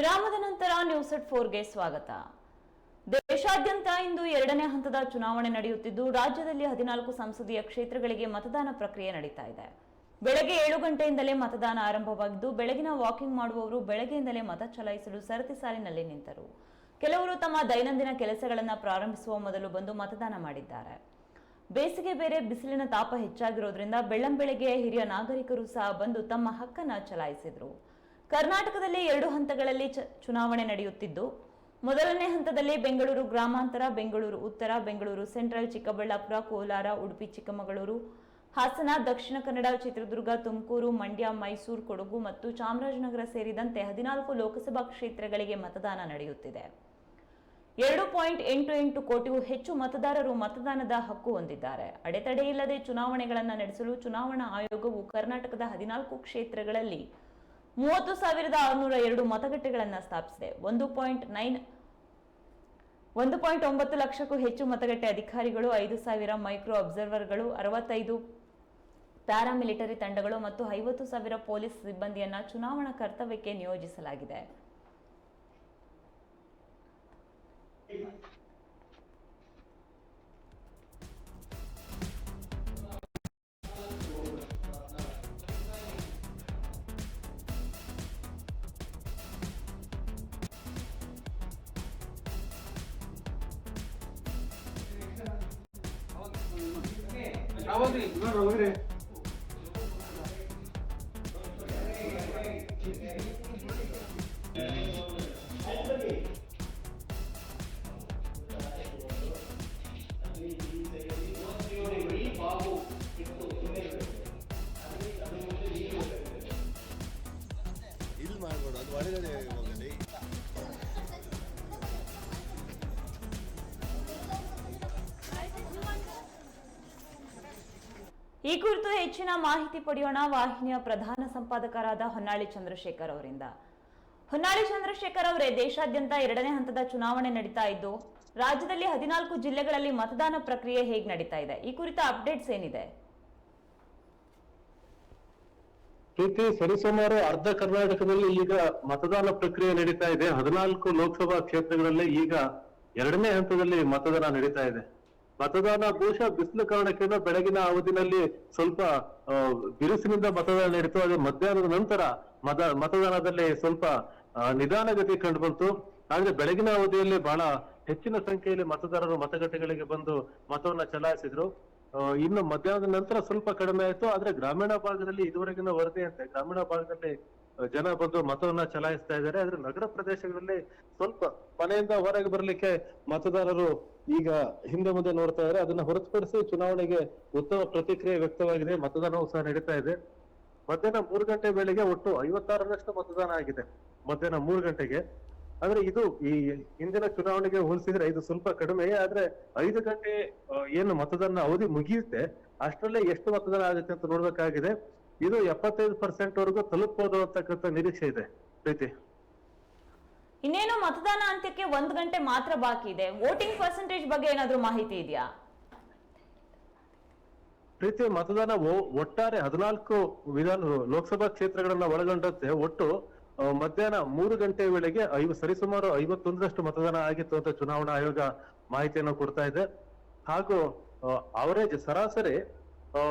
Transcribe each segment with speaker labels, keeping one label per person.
Speaker 1: ವಿರಾಮದ ನಂತರ ನ್ಯೂಸ್ ಎಟ್ ಫೋರ್ಗೆ ಸ್ವಾಗತ. ದೇಶಾದ್ಯಂತ ಇಂದು ಎರಡನೇ ಹಂತದ ಚುನಾವಣೆ ನಡೆಯುತ್ತಿದ್ದು, ರಾಜ್ಯದಲ್ಲಿ ಹದಿನಾಲ್ಕು ಸಂಸದೀಯ ಕ್ಷೇತ್ರಗಳಿಗೆ ಮತದಾನ ಪ್ರಕ್ರಿಯೆ ನಡೀತಾ ಇದೆ. ಬೆಳಗ್ಗೆ ಏಳು ಗಂಟೆಯಿಂದಲೇ ಮತದಾನ ಆರಂಭವಾಗಿದ್ದು, ಬೆಳಗಿನ ವಾಕಿಂಗ್ ಮಾಡುವವರು ಬೆಳಗ್ಗೆಯಿಂದಲೇ ಮತ ಚಲಾಯಿಸಲು ಸರತಿ ಸಾಲಿನಲ್ಲಿ ನಿಂತರು. ಕೆಲವರು ತಮ್ಮ ದೈನಂದಿನ ಕೆಲಸಗಳನ್ನು ಪ್ರಾರಂಭಿಸುವ ಮೊದಲು ಬಂದು ಮತದಾನ ಮಾಡಿದ್ದಾರೆ. ಬೇಸಿಗೆ ಬೇರೆ ಬಿಸಿಲಿನ ತಾಪ ಹೆಚ್ಚಾಗಿರೋದ್ರಿಂದ ಬೆಳ್ಳಂಬೆಳಗ್ಗೆ ಹಿರಿಯ ನಾಗರಿಕರು ಸಹ ಬಂದು ತಮ್ಮ ಹಕ್ಕನ್ನು ಚಲಾಯಿಸಿದ್ರು. ಕರ್ನಾಟಕದಲ್ಲಿ ಎರಡು ಹಂತಗಳಲ್ಲಿ ಚುನಾವಣೆ ನಡೆಯುತ್ತಿದ್ದು, ಮೊದಲನೇ ಹಂತದಲ್ಲಿ ಬೆಂಗಳೂರು ಗ್ರಾಮಾಂತರ, ಬೆಂಗಳೂರು ಉತ್ತರ, ಬೆಂಗಳೂರು ಸೆಂಟ್ರಲ್ ಚಿಕ್ಕಬಳ್ಳಾಪುರ, ಕೋಲಾರ, ಉಡುಪಿ ಚಿಕ್ಕಮಗಳೂರು, ಹಾಸನ, ದಕ್ಷಿಣ ಕನ್ನಡ, ಚಿತ್ರದುರ್ಗ, ತುಮಕೂರು, ಮಂಡ್ಯ, ಮೈಸೂರು, ಕೊಡಗು ಮತ್ತು ಚಾಮರಾಜನಗರ ಸೇರಿದಂತೆ ಹದಿನಾಲ್ಕು ಲೋಕಸಭಾ ಕ್ಷೇತ್ರಗಳಿಗೆ ಮತದಾನ ನಡೆಯುತ್ತಿದೆ. ಎರಡು ಪಾಯಿಂಟ್ ಎಂಟು ಎಂಟು ಕೋಟಿಗೂ ಹೆಚ್ಚು ಮತದಾರರು ಮತದಾನದ ಹಕ್ಕು ಹೊಂದಿದ್ದಾರೆ. ಅಡೆತಡೆಯಿಲ್ಲದೆ ಚುನಾವಣೆಗಳನ್ನು ನಡೆಸಲು ಚುನಾವಣಾ ಆಯೋಗವು ಕರ್ನಾಟಕದ ಹದಿನಾಲ್ಕು ಕ್ಷೇತ್ರಗಳಲ್ಲಿ ಮೂವತ್ತು ಸಾವಿರದ ಆರುನೂರ ಎರಡು ಮತಗಟ್ಟೆಗಳನ್ನು ಸ್ಥಾಪಿಸಿದೆ. ಒಂದು ಪಾಯಿಂಟ್ ನೈನ್, ಒಂದು ಪಾಯಿಂಟ್ ಒಂಬತ್ತು ಲಕ್ಷಕ್ಕೂ ಹೆಚ್ಚು ಮತಗಟ್ಟೆ ಅಧಿಕಾರಿಗಳು, ಐದು ಸಾವಿರ ಮೈಕ್ರೋ ಅಬ್ಸರ್ವರ್ಗಳು, ಅರವತ್ತೈದು ಪ್ಯಾರಾಮಿಲಿಟರಿ ತಂಡಗಳು ಮತ್ತು ಐವತ್ತು ಸಾವಿರ ಪೊಲೀಸ್ ಸಿಬ್ಬಂದಿಯನ್ನ ಚುನಾವಣಾ ಕರ್ತವ್ಯಕ್ಕೆ ನಿಯೋಜಿಸಲಾಗಿದೆ.
Speaker 2: ಇಲ್ಲಿ
Speaker 1: ಈ ಕುರಿತು ಹೆಚ್ಚಿನ ಮಾಹಿತಿ ಪಡೆಯೋಣ. ವಾಹಿನಿಯ ಪ್ರಧಾನ ಸಂಪಾದಕರಾದ ಹೊನ್ನಾಳಿ ಚಂದ್ರಶೇಖರ್ ಅವರಿಂದ. ಹೊನ್ನಾಳಿ ಚಂದ್ರಶೇಖರ್ ಅವರೇ, ದೇಶಾದ್ಯಂತ ಎರಡನೇ ಹಂತದ ಚುನಾವಣೆ ನಡೀತಾ ಇದ್ದು, ರಾಜ್ಯದಲ್ಲಿ ಹದಿನಾಲ್ಕು ಜಿಲ್ಲೆಗಳಲ್ಲಿ ಮತದಾನ ಪ್ರಕ್ರಿಯೆ ಹೇಗೆ ನಡೀತಾ ಇದೆ? ಈ ಕುರಿತ ಅಪ್ಡೇಟ್ಸ್ ಏನಿದೆ?
Speaker 3: ಪ್ರೀತಿ ಸರಿಸುಮಾರು ಅರ್ಧ ಕರ್ನಾಟಕದಲ್ಲಿ ಈಗ ಮತದಾನ ಪ್ರಕ್ರಿಯೆ ನಡೀತಾ ಇದೆ. ಹದಿನಾಲ್ಕು ಲೋಕಸಭಾ ಕ್ಷೇತ್ರಗಳಲ್ಲಿ ಈಗ ಎರಡನೇ ಹಂತದಲ್ಲಿ ಮತದಾನ ನಡೀತಾ ಇದೆ. ಮತದಾನ ದೋಷ ಬಿಸಿಲು ಕಾರಣಕ್ಕಿಂತ ಬೆಳಗಿನ ಅವಧಿನಲ್ಲಿ ಸ್ವಲ್ಪ ಬಿರುಸಿನಿಂದ ಮತದಾನ ನಡೀತು. ಅದೇ ಮಧ್ಯಾಹ್ನದ ನಂತರ ಮತ ಮತದಾನದಲ್ಲಿ ಸ್ವಲ್ಪ ನಿಧಾನಗತಿ ಕಂಡು ಬಂತು. ಆದ್ರೆ ಬೆಳಗಿನ ಅವಧಿಯಲ್ಲಿ ಬಹಳ ಹೆಚ್ಚಿನ ಸಂಖ್ಯೆಯಲ್ಲಿ ಮತದಾರರು ಮತಗಟ್ಟೆಗಳಿಗೆ ಬಂದು ಮತವನ್ನ ಚಲಾಯಿಸಿದ್ರು. ಇನ್ನು ಮಧ್ಯಾಹ್ನದ ನಂತರ ಸ್ವಲ್ಪ ಕಡಿಮೆ ಆಯ್ತು. ಆದ್ರೆ ಗ್ರಾಮೀಣ ಭಾಗದಲ್ಲಿ ಇದುವರೆಗಿನ ವರದಿಯಂತೆ ಗ್ರಾಮೀಣ ಭಾಗದಲ್ಲಿ ಜನ ಬಂದು ಮತವನ್ನ ಚಲಾಯಿಸ್ತಾ ಇದ್ದಾರೆ. ಆದ್ರೆ ನಗರ ಪ್ರದೇಶಗಳಲ್ಲಿ ಸ್ವಲ್ಪ ಮನೆಯಿಂದ ಹೊರಗೆ ಬರಲಿಕ್ಕೆ ಮತದಾರರು ಈಗ ಹಿಂದೆ ಮುಂದೆ ನೋಡ್ತಾ ಇದ್ರೆ ಅದನ್ನ ಹೊರತುಪಡಿಸಿ ಚುನಾವಣೆಗೆ ಉತ್ತಮ ಪ್ರತಿಕ್ರಿಯೆ ವ್ಯಕ್ತವಾಗಿದೆ, ಮತದಾನವೂ ಸಹ ನಡೀತಾ ಇದೆ. ಮಧ್ಯಾಹ್ನ ಮೂರು ಗಂಟೆ ವೇಳೆಗೆ ಒಟ್ಟು ಐವತ್ತಾರರಷ್ಟು ಮತದಾನ ಆಗಿದೆ, ಮಧ್ಯಾಹ್ನ ಮೂರು ಗಂಟೆಗೆ. ಆದ್ರೆ ಇದು ಈ ಹಿಂದಿನ ಚುನಾವಣೆಗೆ ಹೋಲಿಸಿದ್ರೆ ಇದು ಸ್ವಲ್ಪ ಕಡಿಮೆ, ಆದ್ರೆ ಐದು ಗಂಟೆ ಏನು ಮತದಾನ ಅವಧಿ ಮುಗಿಯುತ್ತೆ, ಅಷ್ಟರಲ್ಲೇ ಎಷ್ಟು ಮತದಾನ ಆಗುತ್ತೆ ಅಂತ ನೋಡ್ಬೇಕಾಗಿದೆ. ಇದು ಎಪ್ಪತ್ತೈದು ಪರ್ಸೆಂಟ್ ವರೆಗೂ ತಲುಪಬಹುದು ಅಂತಕ್ಕಂಥ ನಿರೀಕ್ಷೆ ಇದೆ, ಪ್ರೀತಿ.
Speaker 1: ಇನ್ನೇನು ಮತದಾನ ಅಂತ್ಯಕ್ಕೆ ಒಂದು ಗಂಟೆ ಮಾತ್ರ ಬಾಕಿ ಇದೆ. ವೋಟಿಂಗ್ ಪರ್ಸೆಂಟೇಜ್ ಬಗ್ಗೆ ಏನಾದ್ರೂ ಮಾಹಿತಿ ಇದೆಯಾ?
Speaker 3: ಪ್ರೀತಿ, ಮತದಾನ ಒಟ್ಟಾರೆ ಹದಿನಾಲ್ಕು ವಿಧಾನ ಲೋಕಸಭಾ ಕ್ಷೇತ್ರಗಳನ್ನ ಒಳಗೊಂಡಂತೆ ಒಟ್ಟು ಮಧ್ಯಾಹ್ನ ಮೂರು ಗಂಟೆ ವೇಳೆಗೆ ಐವ ಸರಿಸುಮಾರು ಐವತ್ತೊಂದರಷ್ಟು ಮತದಾನ ಆಗಿತ್ತು ಅಂತ ಚುನಾವಣಾ ಆಯೋಗ ಮಾಹಿತಿಯನ್ನು ಕೊಡ್ತಾ ಇದೆ. ಹಾಗೂ ಅವರೇಜ್ ಸರಾಸರಿ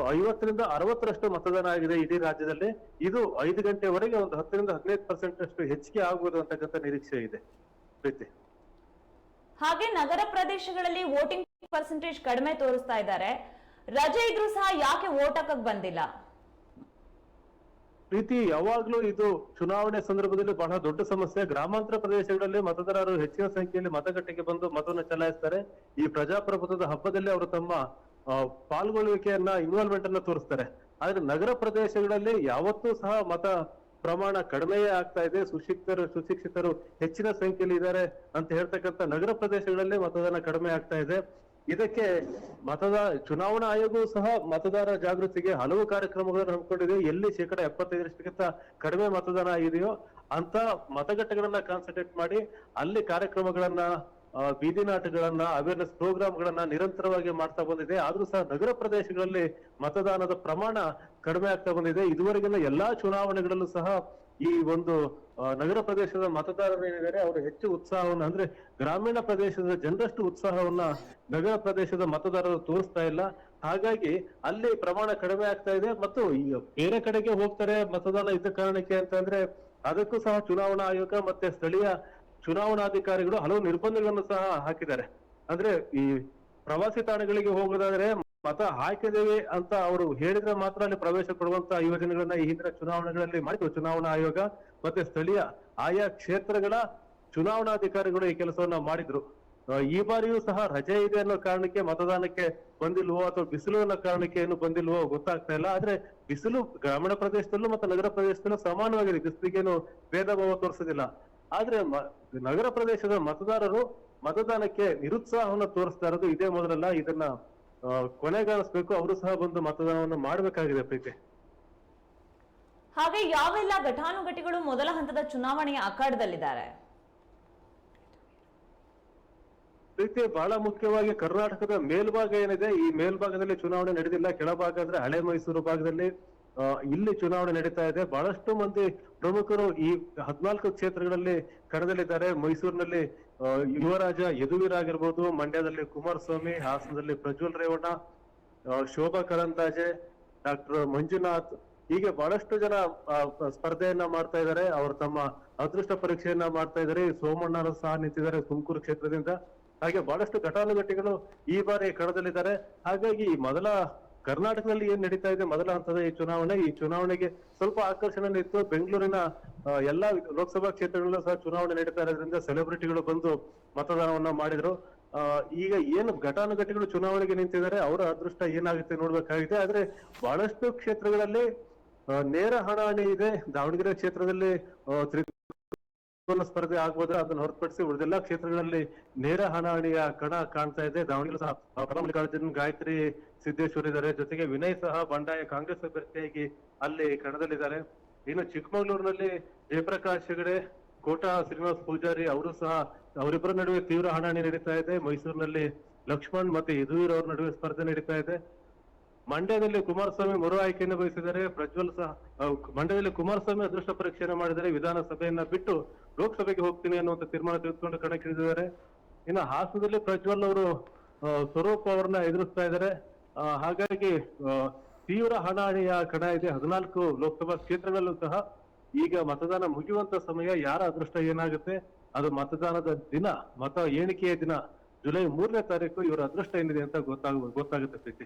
Speaker 3: ಐವತ್ತರಿಂದ ಅರವತ್ತರಷ್ಟು ಮತದಾನ ಆಗಿದೆ ಇಡೀ ರಾಜ್ಯದಲ್ಲಿ. ಇದು ಐದು ಗಂಟೆವರೆಗೆ ಒಂದು ಹತ್ತರಿಂದ ಹದಿನೈದು ಪರ್ಸೆಂಟ್ ಅಷ್ಟು ಹೆಚ್ಚಿಗೆ ಆಗುವುದು ಅಂತಕ್ಕಂಥ ನಿರೀಕ್ಷೆ ಇದೆ. ಪ್ರೀತಿ.
Speaker 1: ಹಾಗೆ ನಗರ ಪ್ರದೇಶಗಳಲ್ಲಿ ವೋಟಿಂಗ್ ಪರ್ಸೆಂಟೇಜ್ ಕಡಿಮೆ ತೋರಿಸ್ತಾ ಇದ್ದಾರೆ. ರಜೆ ಇದ್ರೂ ಸಹ ಯಾಕೆ ವೋಟ್ ಹಾಕಕ್ ಬಂದಿಲ್ಲ?
Speaker 3: ಪ್ರೀತಿ ಯಾವಾಗ್ಲೂ ಇದು ಚುನಾವಣೆ ಸಂದರ್ಭದಲ್ಲಿ ಬಹಳ ದೊಡ್ಡ ಸಮಸ್ಯೆ. ಗ್ರಾಮಾಂತರ ಪ್ರದೇಶಗಳಲ್ಲಿ ಮತದಾರರು ಹೆಚ್ಚಿನ ಸಂಖ್ಯೆಯಲ್ಲಿ ಮತಗಟ್ಟೆಗೆ ಬಂದು ಮತವನ್ನು ಚಲಾಯಿಸ್ತಾರೆ. ಈ ಪ್ರಜಾಪ್ರಭುತ್ವದ ಹಬ್ಬದಲ್ಲಿ ಅವರು ತಮ್ಮ ಪಾಲ್ಗೊಳ್ಳುವಿಕೆಯನ್ನ ಇನ್ವಾಲ್ವ್ಮೆಂಟ್ ಅನ್ನ ತೋರಿಸ್ತಾರೆ. ಆದ್ರೆ ನಗರ ಪ್ರದೇಶಗಳಲ್ಲಿ ಯಾವತ್ತೂ ಸಹ ಮತ ಪ್ರಮಾಣ ಕಡಿಮೆಯೇ ಆಗ್ತಾ ಇದೆ. ಸುಶಿಕ್ಷಿತರು ಸುಶಿಕ್ಷಿತರು ಹೆಚ್ಚಿನ ಸಂಖ್ಯೆಯಲ್ಲಿ ಇದ್ದಾರೆ ಅಂತ ಹೇಳ್ತಕ್ಕಂಥ ನಗರ ಪ್ರದೇಶಗಳಲ್ಲಿ ಮತದಾನ ಕಡಿಮೆ ಆಗ್ತಾ ಇದೆ. ಇದಕ್ಕೆ ಮತದಾರ ಚುನಾವಣಾ ಆಯೋಗವು ಸಹ ಮತದಾರ ಜಾಗೃತಿಗೆ ಹಲವು ಕಾರ್ಯಕ್ರಮಗಳನ್ನು ಹಮ್ಮಿಕೊಂಡಿದೆ. ಎಲ್ಲಿ ಶೇಕಡ ಎಪ್ಪತ್ತೈದರಷ್ಟಕ್ಕಿಂತ ಕಡಿಮೆ ಮತದಾನ ಆಗಿದೆಯೋ ಅಂತ ಮತಗಟ್ಟೆಗಳನ್ನ ಕಾನ್ಸಂಟ್ರೇಟ್ ಮಾಡಿ ಅಲ್ಲಿ ಕಾರ್ಯಕ್ರಮಗಳನ್ನ ಬೀದಿ ನಾಟಗಳನ್ನ ಅವೇರ್ನೆಸ್ ಪ್ರೋಗ್ರಾಮ್ಗಳನ್ನ ನಿರಂತರವಾಗಿ ಮಾಡ್ತಾ ಬಂದಿದೆ. ಆದ್ರೂ ಸಹ ನಗರ ಪ್ರದೇಶಗಳಲ್ಲಿ ಮತದಾನದ ಪ್ರಮಾಣ ಕಡಿಮೆ ಆಗ್ತಾ ಬಂದಿದೆ. ಇದುವರೆಗಿನ ಎಲ್ಲಾ ಚುನಾವಣೆಗಳಲ್ಲೂ ಸಹ ಈ ಒಂದು ನಗರ ಪ್ರದೇಶದ ಮತದಾರರು ಏನಿದ್ದಾರೆ, ಅವರು ಹೆಚ್ಚು ಉತ್ಸಾಹವನ್ನ, ಅಂದ್ರೆ ಗ್ರಾಮೀಣ ಪ್ರದೇಶದ ಜನರಷ್ಟು ಉತ್ಸಾಹವನ್ನ ನಗರ ಪ್ರದೇಶದ ಮತದಾರರು ತೋರಿಸ್ತಾ ಇಲ್ಲ. ಹಾಗಾಗಿ ಅಲ್ಲಿ ಪ್ರಮಾಣ ಕಡಿಮೆ ಆಗ್ತಾ ಇದೆ ಮತ್ತು ಈಗ ಬೇರೆ ಕಡೆಗೆ ಹೋಗ್ತಾರೆ ಮತದಾನ ಇದ್ದ ಕಾರಣಕ್ಕೆ ಅಂತಂದ್ರೆ ಅದಕ್ಕೂ ಸಹ ಚುನಾವಣಾ ಆಯೋಗ ಮತ್ತೆ ಸ್ಥಳೀಯ ಚುನಾವಣಾಧಿಕಾರಿಗಳು ಹಲವು ನಿರ್ಬಂಧಗಳನ್ನು ಸಹ ಹಾಕಿದ್ದಾರೆ. ಅಂದ್ರೆ ಈ ಪ್ರವಾಸಿ ತಾಣಗಳಿಗೆ ಹೋಗೋದಾದ್ರೆ ಮತ ಹಾಕಿದೇವೆ ಅಂತ ಅವರು ಹೇಳಿದ್ರೆ ಮಾತ್ರ ಅಲ್ಲಿ ಪ್ರವೇಶ ಕೊಡುವಂತ ಯೋಜನೆಗಳನ್ನ ಈ ಹಿಂದಿನ ಚುನಾವಣೆಗಳಲ್ಲಿ ಮಾಡಿದ್ರು ಚುನಾವಣಾ ಆಯೋಗ ಮತ್ತೆ ಸ್ಥಳೀಯ ಆಯಾ ಕ್ಷೇತ್ರಗಳ ಚುನಾವಣಾಧಿಕಾರಿಗಳು ಈ ಕೆಲಸವನ್ನ ಮಾಡಿದ್ರು. ಈ ಬಾರಿಯೂ ಸಹ ರಜೆ ಇದೆ ಅನ್ನೋ ಕಾರಣಕ್ಕೆ ಮತದಾನಕ್ಕೆ ಬಂದಿಲ್ವೋ ಅಥವಾ ಬಿಸಿಲು ಅನ್ನೋ ಕಾರಣಕ್ಕೆ ಏನು ಬಂದಿಲ್ವೋ ಗೊತ್ತಾಗ್ತಾ ಇಲ್ಲ. ಆದ್ರೆ ಬಿಸಿಲು ಗ್ರಾಮೀಣ ಪ್ರದೇಶದಲ್ಲೂ ಮತ್ತೆ ನಗರ ಪ್ರದೇಶದಲ್ಲೂ ಸಮಾನವಾಗಿದೆ. ಬಿಸಿಲಿಗೇನು ಭೇದ ಭಾವ ತೋರಿಸೋದಿಲ್ಲ. ಆದ್ರೆ ನಗರ ಪ್ರದೇಶದ ಮತದಾರರು ಮತದಾನಕ್ಕೆ ನಿರುತ್ಸಾಹವನ್ನು ತೋರಿಸ್ತಾ ಇರೋದು ಇದೇ ಮೊದಲಲ್ಲ ಇದನ್ನ ಕೊನೆಗಾಣಿಸ್ಬೇಕು ಅವರು ಸಹ ಬಂದು ಮತದಾನವನ್ನು ಮಾಡಬೇಕಾಗಿದೆ ಪ್ರೀತಿ.
Speaker 1: ಹಾಗೆ ಯಾವೆಲ್ಲ ಘಟಾನುಘಟಿಗಳು ಮೊದಲ ಹಂತದ ಚುನಾವಣೆಯ ಅಖಾಡದಲ್ಲಿದ್ದಾರೆ?
Speaker 3: ಪ್ರೀತಿ ಬಹಳ ಮುಖ್ಯವಾಗಿ ಕರ್ನಾಟಕದ ಮೇಲ್ಭಾಗ ಏನಿದೆ ಈ ಮೇಲ್ಭಾಗದಲ್ಲಿ ಚುನಾವಣೆ ನಡೆದಿಲ್ಲ. ಕೆಳಭಾಗ ಅಂದ್ರೆ ಹಳೆ ಮೈಸೂರು ಭಾಗದಲ್ಲಿ ಇಲ್ಲಿ ಚುನಾವಣೆ ನಡೀತಾ ಇದೆ. ಬಹಳಷ್ಟು ಮಂದಿ ಪ್ರಮುಖರು ಈ ಹದಿನಾಲ್ಕು ಕ್ಷೇತ್ರಗಳಲ್ಲಿ ಕಣದಲ್ಲಿದ್ದಾರೆ. ಮೈಸೂರಿನಲ್ಲಿ ಯುವರಾಜ ಯದುವೀರ್ ಆಗಿರ್ಬೋದು ಮಂಡ್ಯದಲ್ಲಿ ಕುಮಾರಸ್ವಾಮಿ, ಹಾಸನದಲ್ಲಿ ಪ್ರಜ್ವಲ್ ರೇವಣ್ಣ ಶೋಭಾ ಕರಂದಾಜೆ ಡಾಕ್ಟರ್ ಮಂಜುನಾಥ್. ಹೀಗೆ ಬಹಳಷ್ಟು ಜನ ಸ್ಪರ್ಧೆಯನ್ನ ಮಾಡ್ತಾ ಇದ್ದಾರೆ. ಅವರು ತಮ್ಮ ಅದೃಷ್ಟ ಪರೀಕ್ಷೆಯನ್ನ ಮಾಡ್ತಾ ಇದ್ದಾರೆ. ಸೋಮಣ್ಣರು ಸಹ ನಿಂತಿದ್ದಾರೆ ತುಮಕೂರು ಕ್ಷೇತ್ರದಿಂದ. ಹಾಗೆ ಬಹಳಷ್ಟು ಘಟಾನುಘಟಿಗಳು ಈ ಬಾರಿ ಕಣದಲ್ಲಿದ್ದಾರೆ. ಹಾಗಾಗಿ ಮೊದಲ ಕರ್ನಾಟಕದಲ್ಲಿ ಏನ್ ನಡೀತಾ ಇದೆ? ಮೊದಲ ಹಂತದ ಈ ಚುನಾವಣೆ, ಈ ಚುನಾವಣೆಗೆ ಸ್ವಲ್ಪ ಆಕರ್ಷಣೆ ಇತ್ತು ಬೆಂಗಳೂರಿನ ಎಲ್ಲಾ ಲೋಕಸಭಾ ಕ್ಷೇತ್ರಗಳಲ್ಲೂ ಸಹ ಚುನಾವಣೆ ನಡೀತಾ ಇರೋದ್ರಿಂದ ಸೆಲೆಬ್ರಿಟಿಗಳು ಬಂದು ಮತದಾನವನ್ನ ಮಾಡಿದ್ರು. ಈಗ ಏನು ಘಟಾನುಘಟಿಗಳು ಚುನಾವಣೆಗೆ ನಿಂತಿದ್ದಾರೆ, ಅವರ ಅದೃಷ್ಟ ಏನಾಗುತ್ತೆ ನೋಡ್ಬೇಕಾಗಿದೆ. ಆದ್ರೆ ಬಹಳಷ್ಟು ಕ್ಷೇತ್ರಗಳಲ್ಲಿ ನೇರ ಹಣಾಹಣಿ ಇದೆ. ದಾವಣಗೆರೆ ಕ್ಷೇತ್ರದಲ್ಲಿ ಸ್ಪರ್ಧೆ ಆಗ್ಬೋದ್ರೆ ಅದನ್ನ ಹೊರತುಪಡಿಸಿ ಉಳಿದೆಲ್ಲಾ ಕ್ಷೇತ್ರಗಳಲ್ಲಿ ನೇರ ಹಣಾಹಣಿಯ ಕಣ ಕಾಣ್ತಾ ಇದೆ. ದಾವಣಗೆರೆ ಸಹ ಗಾಯತ್ರಿ ಸಿದ್ದೇಶ್ವರ್ ಇದ್ದಾರೆ. ಜೊತೆಗೆ ವಿನಯ್ ಸಹ ಬಂಡಾಯ ಕಾಂಗ್ರೆಸ್ ಅಭ್ಯರ್ಥಿಯಾಗಿ ಅಲ್ಲಿ ಕಣದಲ್ಲಿದ್ದಾರೆ. ಇನ್ನು ಚಿಕ್ಕಮಗಳೂರಿನಲ್ಲಿ ಜಯಪ್ರಕಾಶ್ ಹೆಗಡೆ, ಕೋಟಾ ಶ್ರೀನಿವಾಸ್ ಪೂಜಾರಿ ಅವರು ಸಹ ಅವರಿಬ್ಬರ ನಡುವೆ ತೀವ್ರ ಹಣಾಹಣಿ ನಡೀತಾ ಇದೆ. ಮೈಸೂರಿನಲ್ಲಿ ಲಕ್ಷ್ಮಣ್ ಮತ್ತೆ ಯದುವೀರ್ ಅವ್ರ ನಡುವೆ ಸ್ಪರ್ಧೆ ನಡೀತಾ ಇದೆ. ಮಂಡ್ಯದಲ್ಲಿ ಕುಮಾರಸ್ವಾಮಿ ಮರು ಆಯ್ಕೆಯನ್ನು ಬಯಸಿದರೆ ಪ್ರಜ್ವಲ್ ಸಹ ಮಂಡ್ಯದಲ್ಲಿ ಕುಮಾರಸ್ವಾಮಿ ಅದೃಷ್ಟ ಪರೀಕ್ಷೆಯನ್ನು ಮಾಡಿದರೆ ವಿಧಾನಸಭೆಯನ್ನ ಬಿಟ್ಟು ಲೋಕಸಭೆಗೆ ಹೋಗ್ತೀನಿ ಅನ್ನುವಂತ ತೀರ್ಮಾನ ತೆಗೆದುಕೊಂಡು ಕಣಕ್ಕಿಳಿದಿದ್ದಾರೆ. ಇನ್ನು ಹಾಸನದಲ್ಲಿ ಪ್ರಜ್ವಲ್ ಅವರು ಸ್ವರೂಪ ಅವರನ್ನ ಎದುರಿಸ್ತಾ ಇದ್ದಾರೆ. ಹಾಗಾಗಿ ತೀವ್ರ ಹಣಾಹಣಿಯ ಕಣ ಇದೆ. ಹದಿನಾಲ್ಕು ಲೋಕಸಭಾ ಕ್ಷೇತ್ರಗಳಲ್ಲೂ ಸಹ ಈಗ ಮತದಾನ ಮುಗಿಯುವಂತ ಸಮಯ, ಯಾರ ಅದೃಷ್ಟ ಏನಾಗುತ್ತೆ? ಅದು ಮತದಾನದ ದಿನ, ಮತ ಎಣಿಕೆಯ ದಿನ, ಜುಲೈ ಮೂರನೇ ತಾರೀಕು ಇವರ ಅದೃಷ್ಟ ಏನಿದೆ ಅಂತ ಗೊತ್ತಾಗ, ಗೊತ್ತಾಗುತ್ತೆ ಪ್ರೀತಿ.